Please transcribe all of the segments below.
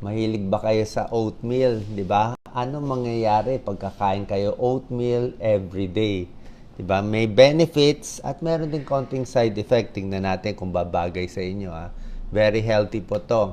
Mahilig ba kayo sa oatmeal, di ba? Ano mangyayari pag kakain kayo oatmeal every day? Di ba? May benefits at meron din konting side effect. Tingnan natin kung babagay sa inyo. Ha? Very healthy po to.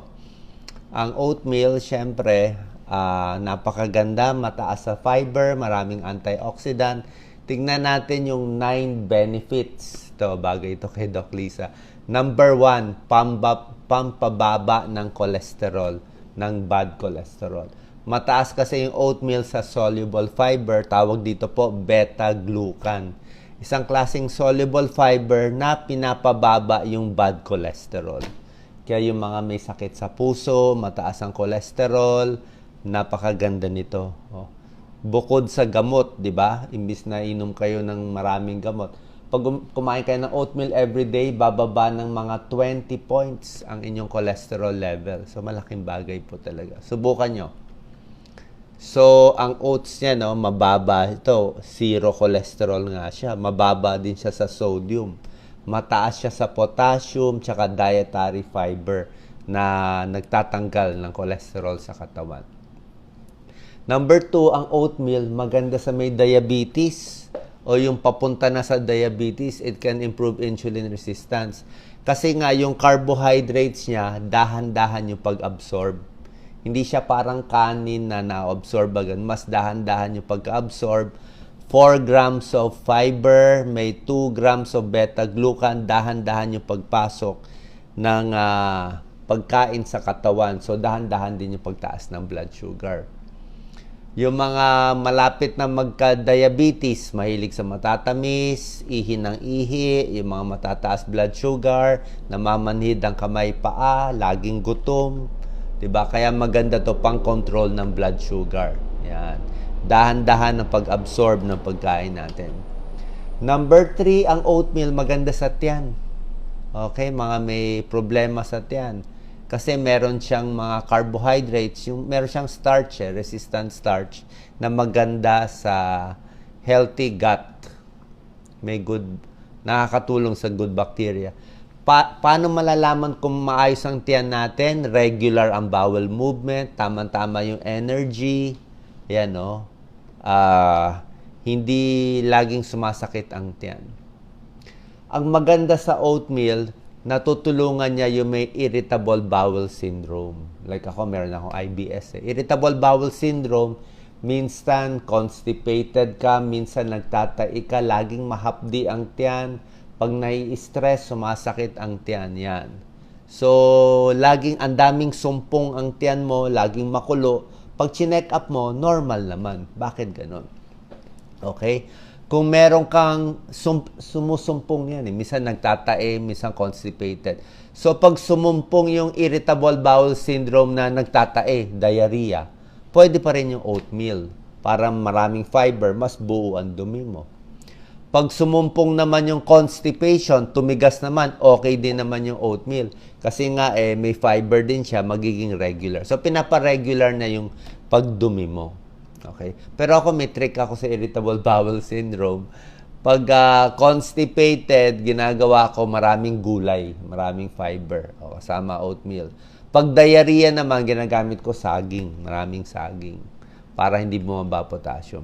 Ang oatmeal, syempre, ah, napakaganda, mataas sa fiber, maraming antioxidant. Tingnan natin yung 9 benefits. Ito, bagay ito kay Doc Lisa. Number 1, pamba, pampababa ng cholesterol, ng bad cholesterol. Mataas kasi yung oatmeal sa soluble fiber, tawag dito po beta-glucan. Isang klaseng soluble fiber na pinapababa yung bad cholesterol. Kaya yung mga may sakit sa puso, mataas ang cholesterol, napakaganda nito. Oh. Bukod sa gamot, di ba? Imbis na inom kayo ng maraming gamot. Pag um- kumain kayo ng oatmeal every day, bababa ng mga 20 points ang inyong cholesterol level. So, malaking bagay po talaga. Subukan nyo. So, ang oats niya, no, mababa ito. Zero cholesterol nga siya. Mababa din siya sa sodium. Mataas siya sa potassium, tsaka dietary fiber na nagtatanggal ng cholesterol sa katawan. Number two, ang oatmeal, maganda sa may diabetes o yung papunta na sa diabetes, it can improve insulin resistance. Kasi nga, yung carbohydrates niya, dahan-dahan yung pag-absorb. Hindi siya parang kanin na na-absorb agad. Mas dahan-dahan yung pag-absorb. 4 grams of fiber, may 2 grams of beta-glucan, dahan-dahan yung pagpasok ng ah, pagkain sa katawan. So, dahan-dahan din yung pagtaas ng blood sugar. Yung mga malapit na magka-diabetes, mahilig sa matatamis, ihi ng ihi, yung mga matataas blood sugar, namamanhid ang kamay paa, laging gutom. 'Di ba? Kaya maganda to pang control ng blood sugar. Yan. Dahan-dahan ng pag-absorb ng pagkain natin. Number three, ang oatmeal maganda sa tiyan. Okay, mga may problema sa tiyan. Kasi meron siyang mga carbohydrates, yung meron siyang starch, eh, resistant starch, na maganda sa healthy gut. May good, nakakatulong sa good bacteria. Pa- paano malalaman kung maayos ang tiyan natin? Regular ang bowel movement, tama-tama yung energy, yan no. Ah, hindi laging sumasakit ang tiyan. Ang maganda sa oatmeal, natutulungan niya yung may irritable bowel syndrome. Like ako, meron akong IBS. Eh. Irritable bowel syndrome, minsan constipated ka, minsan nagtatai ka, laging mahapdi ang tiyan. Pag nai-stress, sumasakit ang tiyan. Yan. So, laging ang daming sumpong ang tiyan mo, laging makulo. Pag chinek up mo, normal naman. Bakit ganon? Okay? Kung meron kang sum- sumusumpong yan, eh. minsan nagtatae, minsan constipated. So, pag sumumpong yung irritable bowel syndrome na nagtatae, diarrhea, pwede pa rin yung oatmeal. Para maraming fiber, mas buo ang dumi mo. Pag sumumpong naman yung constipation, tumigas naman, okay din naman yung oatmeal. Kasi nga, eh, may fiber din siya, magiging regular. So, pinapa-regular na yung pagdumi mo. Okay? Pero ako may trick ako sa irritable bowel syndrome. Pag ah, constipated, ginagawa ko maraming gulay, maraming fiber, o kasama oatmeal. Pag diarrhea naman, ginagamit ko saging, maraming saging, para hindi bumaba potassium.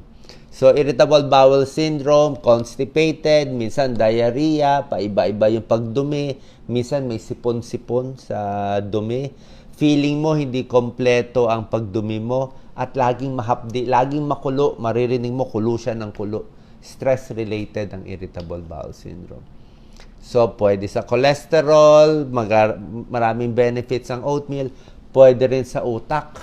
So, irritable bowel syndrome, constipated, minsan diarrhea, paiba-iba yung pagdumi, minsan may sipon-sipon sa dumi. Feeling mo hindi kompleto ang pagdumi mo at laging mahapdi, laging makulo, maririnig mo kulo siya ng kulo. Stress-related ang irritable bowel syndrome. So, pwede sa cholesterol, magar- maraming benefits ang oatmeal. Pwede rin sa utak.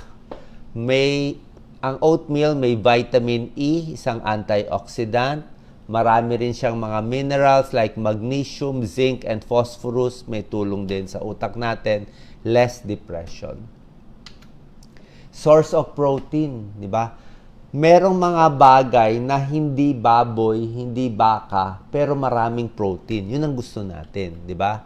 May, ang oatmeal may vitamin E, isang antioxidant. Marami rin siyang mga minerals like magnesium, zinc, and phosphorus. May tulong din sa utak natin. Less depression source of protein, di ba? Merong mga bagay na hindi baboy, hindi baka, pero maraming protein. Yun ang gusto natin, di ba?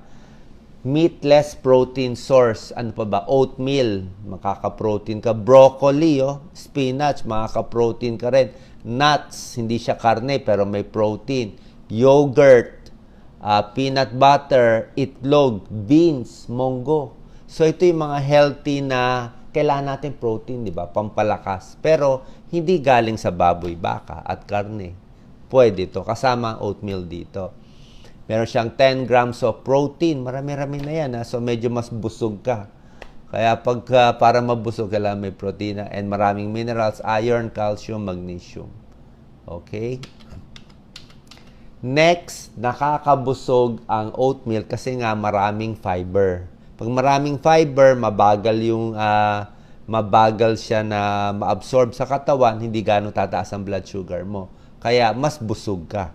Meatless protein source, ano pa ba? Oatmeal, makaka-protein ka. Broccoli, oh, spinach, makaka-protein ka rin. Nuts, hindi siya karne, pero may protein. Yogurt, ah, peanut butter, itlog, beans, monggo. So ito yung mga healthy na kailangan natin protein, di ba? Pampalakas. Pero, hindi galing sa baboy, baka at karne. Pwede to kasama oatmeal dito. Meron siyang 10 grams of protein. Marami-rami na yan. Ha? So, medyo mas busog ka. Kaya pag uh, para mabusog, kailangan may protina and maraming minerals, iron, calcium, magnesium. Okay? Next, nakakabusog ang oatmeal kasi nga maraming fiber. Pag maraming fiber, mabagal yung uh, mabagal siya na ma-absorb sa katawan, hindi gano'ng tataas ang blood sugar mo. Kaya mas busog ka.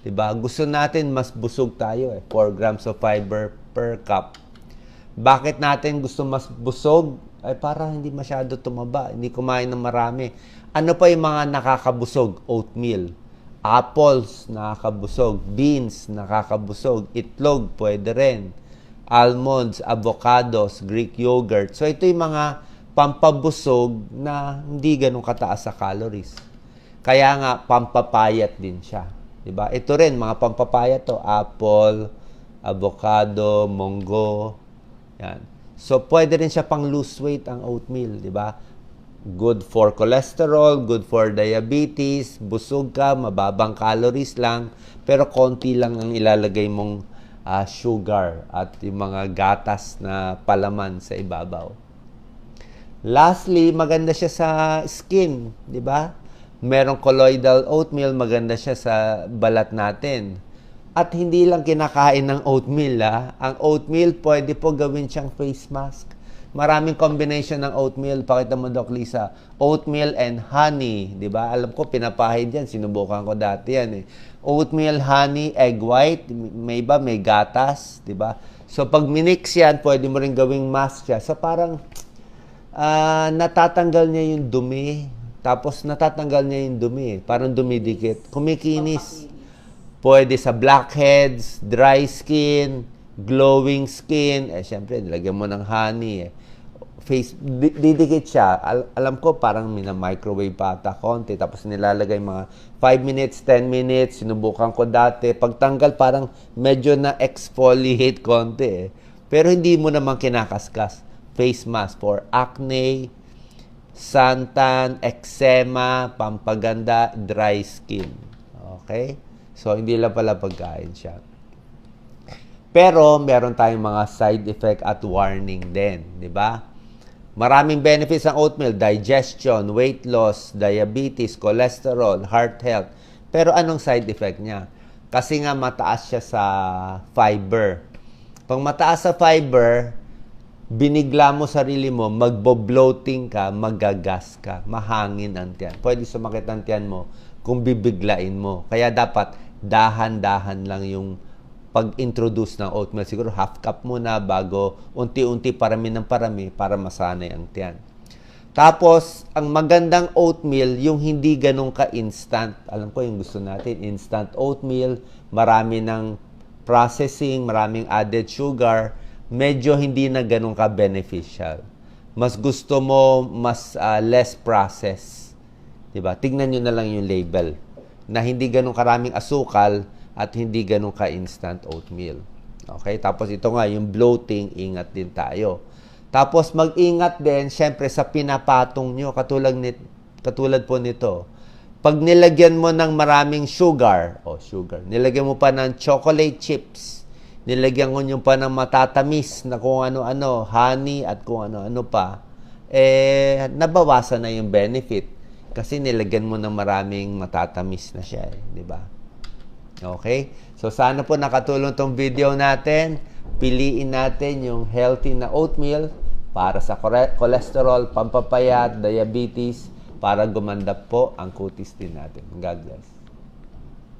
'Di ba? Gusto natin mas busog tayo eh. 4 grams of fiber per cup. Bakit natin gusto mas busog? Ay para hindi masyado tumaba, hindi kumain ng marami. Ano pa yung mga nakakabusog? Oatmeal apples, nakakabusog. Beans, nakakabusog. Itlog, pwede rin. Almonds, avocados, Greek yogurt. So, ito yung mga pampabusog na hindi ganun kataas sa calories. Kaya nga, pampapayat din siya. Diba? Ito rin, mga pampapayat to. Apple, avocado, monggo. Yan. So, pwede rin siya pang lose weight ang oatmeal. Diba? good for cholesterol, good for diabetes, busog ka, mababang calories lang, pero konti lang ang ilalagay mong uh, sugar at yung mga gatas na palaman sa ibabaw. Lastly, maganda siya sa skin, di ba? Merong colloidal oatmeal, maganda siya sa balat natin. At hindi lang kinakain ng oatmeal, ha? Ang oatmeal, pwede po gawin siyang face mask maraming combination ng oatmeal. Pakita mo, Doc Lisa. Oatmeal and honey. ba? Alam ko, pinapahid yan. Sinubukan ko dati yan eh. Oatmeal, honey, egg white. May iba, may gatas. ba? So, pag minix yan, pwede mo rin gawing mask siya. So, parang uh, natatanggal niya yung dumi. Tapos, natatanggal niya yung dumi. Parang dumidikit. Kumikinis. Pwede sa blackheads, dry skin, glowing skin. Eh, syempre, nilagyan mo ng honey eh face, didikit siya. Al- alam ko, parang mina-microwave ata konti. Tapos nilalagay mga 5 minutes, 10 minutes. Sinubukan ko dati. Pagtanggal, parang medyo na-exfoliate konti eh. Pero hindi mo naman kinakaskas. Face mask for acne, suntan, eczema, pampaganda, dry skin. Okay? So, hindi lang pala pagkain siya. Pero, meron tayong mga side effect at warning din. Di ba? Maraming benefits ng oatmeal, digestion, weight loss, diabetes, cholesterol, heart health. Pero anong side effect niya? Kasi nga mataas siya sa fiber. Pag mataas sa fiber, binigla mo sarili mo, magbo-bloating ka, magagas ka, mahangin ang tiyan. Pwede sumakit ang tiyan mo kung bibiglain mo. Kaya dapat dahan-dahan lang yung pag-introduce ng oatmeal. Siguro half cup muna bago unti-unti parami ng parami para masanay ang tiyan. Tapos, ang magandang oatmeal, yung hindi ganun ka-instant. Alam ko yung gusto natin, instant oatmeal, marami ng processing, maraming added sugar, medyo hindi na ganun ka-beneficial. Mas gusto mo, mas uh, less process. Diba? Tignan nyo na lang yung label. Na hindi ganun karaming asukal, at hindi ganun ka-instant oatmeal. Okay? Tapos ito nga, yung bloating, ingat din tayo. Tapos mag-ingat din, syempre, sa pinapatong nyo, katulad, nit, katulad po nito. Pag nilagyan mo ng maraming sugar, o oh, sugar, nilagyan mo pa ng chocolate chips, nilagyan mo nyo pa ng matatamis na kung ano-ano, honey at kung ano-ano pa, eh, nabawasan na yung benefit. Kasi nilagyan mo ng maraming matatamis na siya, eh, di ba? Okay? So sana po nakatulong tong video natin. Piliin natin yung healthy na oatmeal para sa cholesterol, pampapayat, diabetes, para gumanda po ang kutis din natin. God bless.